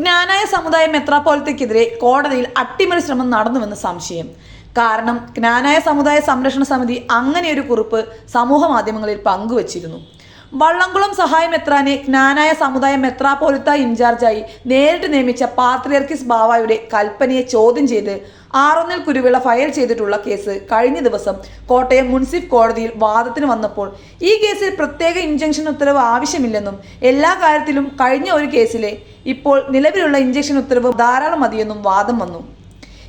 ജ്ഞാനായ സമുദായ മെത്രാപ്പോലത്തേക്കെതിരെ കോടതിയിൽ അട്ടിമറി ശ്രമം നടന്നുവെന്ന് സംശയം. കാരണം ജ്ഞാനായ സമുദായ സംരക്ഷണ സമിതി അങ്ങനെയൊരു കുറിപ്പ് സമൂഹ മാധ്യമങ്ങളിൽ പങ്കുവച്ചിരുന്നു. വള്ളംകുളം സഹായ മെത്രാനെ ജ്ഞാനായ സമുദായ മെത്രാപോലിത്ത ഇൻചാർജായി നേരിട്ട് നിയമിച്ച പാത്രിയർക്കിസ് ബാവായുടെ കൽപ്പനയെ ചോദ്യം ചെയ്ത് ആറൊന്നിൽ കുരുവിള ഫയൽ ചെയ്തിട്ടുള്ള കേസ് കഴിഞ്ഞ ദിവസം കോട്ടയം മുൻസിഫ് കോടതിയിൽ വാദത്തിന് വന്നപ്പോൾ ഈ കേസിൽ പ്രത്യേക ഇഞ്ചക്ഷൻ ഉത്തരവ് ആവശ്യമില്ലെന്നും എല്ലാ കാര്യത്തിലും കഴിഞ്ഞ ഒരു കേസിലെ ഇപ്പോൾ നിലവിലുള്ള ഇഞ്ചക്ഷൻ ഉത്തരവ് ധാരാളം മതിയെന്നും വാദം വന്നു.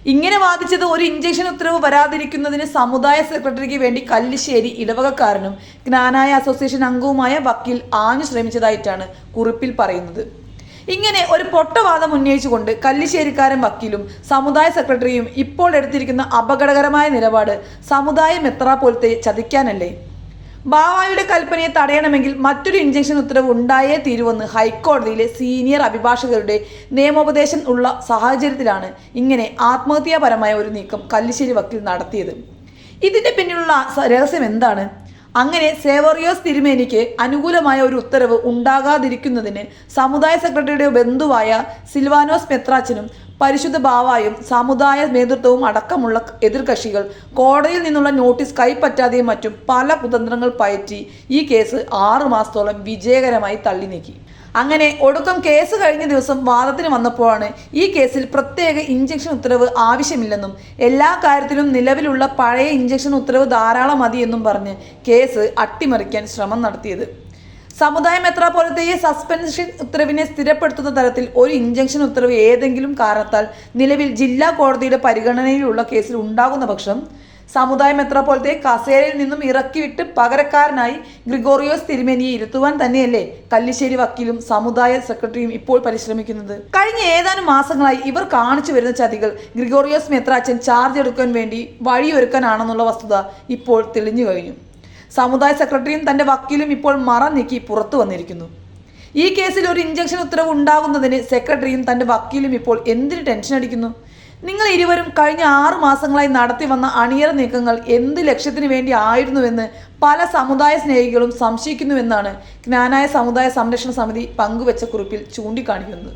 ഇങ്ങനെ വാദിച്ചത് ഒരു ഇഞ്ചക്ഷൻ ഉത്തരവ് വരാതിരിക്കുന്നതിന് സമുദായ സെക്രട്ടറിക്ക് വേണ്ടി കല്ലിശ്ശേരി ഇടവകക്കാരനും ജ്ഞാനായ അസോസിയേഷൻ അംഗവുമായ വക്കീൽ ആഞ്ഞു ശ്രമിച്ചതായിട്ടാണ് കുറിപ്പിൽ പറയുന്നത്. ഇങ്ങനെ ഒരു പൊട്ടവാദം ഉന്നയിച്ചുകൊണ്ട് കല്ലിശ്ശേരിക്കാരൻ വക്കീലും സമുദായ സെക്രട്ടറിയും ഇപ്പോൾ എടുത്തിരിക്കുന്ന അപകടകരമായ നിലപാട് സമുദായ മെത്രാപോലത്തെ ചതിക്കാനല്ലേ? ബാവായുടെ കൽപ്പനയെ തടയണമെങ്കിൽ മറ്റൊരു ഇഞ്ചക്ഷൻ ഉത്തരവ് ഉണ്ടായേ തീരുവെന്ന് ഹൈക്കോടതിയിലെ സീനിയർ അഭിഭാഷകരുടെ നിയമോപദേശം ഉള്ള സാഹചര്യത്തിലാണ് ഇങ്ങനെ ആത്മഹത്യാപരമായ ഒരു നീക്കം കല്ലിശ്ശേരി വക്കീൽ നടത്തിയത്. ഇതിന്റെ പിന്നിലുള്ള രഹസ്യം എന്താണ്? അങ്ങനെ സേവറിയോസ് തിരുമേനിക്ക് അനുകൂലമായ ഒരു ഉത്തരവ് ഉണ്ടാകാതിരിക്കുന്നതിന് സമുദായ സെക്രട്ടറിയുടെ ബന്ധുവായ സിൽവാനോസ് മെത്രാച്ചനും പരിശുദ്ധ ഭാവായും സമുദായ നേതൃത്വവും അടക്കമുള്ള എതിർകക്ഷികൾ കോടതിയിൽ നിന്നുള്ള നോട്ടീസ് കൈപ്പറ്റാതെയും മറ്റും പല കുതന്ത്രങ്ങൾ പയറ്റി ഈ കേസ് ആറു മാസത്തോളം വിജയകരമായി തള്ളി നീക്കി. അങ്ങനെ ഒടുക്കം കേസ് കഴിഞ്ഞ ദിവസം വാദത്തിന് വന്നപ്പോഴാണ് ഈ കേസിൽ പ്രത്യേക ഇഞ്ചക്ഷൻ ഉത്തരവ് ആവശ്യമില്ലെന്നും എല്ലാ കാര്യത്തിലും നിലവിലുള്ള പഴയ ഇഞ്ചക്ഷൻ ഉത്തരവ് ധാരാളം മതിയെന്നും പറഞ്ഞ് കേസ് അട്ടിമറിക്കാൻ ശ്രമം നടത്തിയത്. സമുദായ ഈ സസ്പെൻഷൻ ഉത്തരവിനെ സ്ഥിരപ്പെടുത്തുന്ന തരത്തിൽ ഒരു ഇഞ്ചക്ഷൻ ഉത്തരവ് ഏതെങ്കിലും കാരണത്താൽ നിലവിൽ ജില്ലാ കോടതിയുടെ പരിഗണനയിലുള്ള കേസിൽ ഉണ്ടാകുന്ന പക്ഷം സമുദായ മെത്രാപോലത്തെ കസേരയിൽ നിന്നും ഇറക്കിവിട്ട് പകരക്കാരനായി ഗ്രിഗോറിയോസ് തിരുമേനിയെ ഇരുത്തുവാൻ തന്നെയല്ലേ കല്ലിശ്ശേരി വക്കീലും സമുദായ സെക്രട്ടറിയും ഇപ്പോൾ പരിശ്രമിക്കുന്നത്. കഴിഞ്ഞ ഏതാനും മാസങ്ങളായി ഇവർ കാണിച്ചു വരുന്ന ചതികൾ ഗ്രിഗോറിയോസ് മെത്രാച്ചൻ ചാർജ് എടുക്കാൻ വേണ്ടി വഴിയൊരുക്കാനാണെന്നുള്ള വസ്തുത ഇപ്പോൾ തെളിഞ്ഞു കഴിഞ്ഞു. സമുദായ സെക്രട്ടറിയും തന്റെ വക്കീലും ഇപ്പോൾ മറ നീക്കി പുറത്തു വന്നിരിക്കുന്നു. ഈ കേസിൽ ഒരു ഇഞ്ചക്ഷൻ ഉത്തരവ് ഉണ്ടാകുന്നതിന് സെക്രട്ടറിയും തന്റെ വക്കീലും ഇപ്പോൾ എന്തിന് ടെൻഷൻ അടിക്കുന്നു? നിങ്ങൾ ഇരുവരും കഴിഞ്ഞ ആറു മാസങ്ങളായി നടത്തി വന്ന അണിയറ നീക്കങ്ങൾ എന്ത് ലക്ഷ്യത്തിന് വേണ്ടി ആയിരുന്നുവെന്ന് പല സമുദായ സ്നേഹികളും സംശയിക്കുന്നുവെന്നാണ് ജ്ഞാനായ സമുദായ സംരക്ഷണ സമിതി പങ്കുവച്ച കുറിപ്പിൽ ചൂണ്ടിക്കാണിക്കുന്നത്.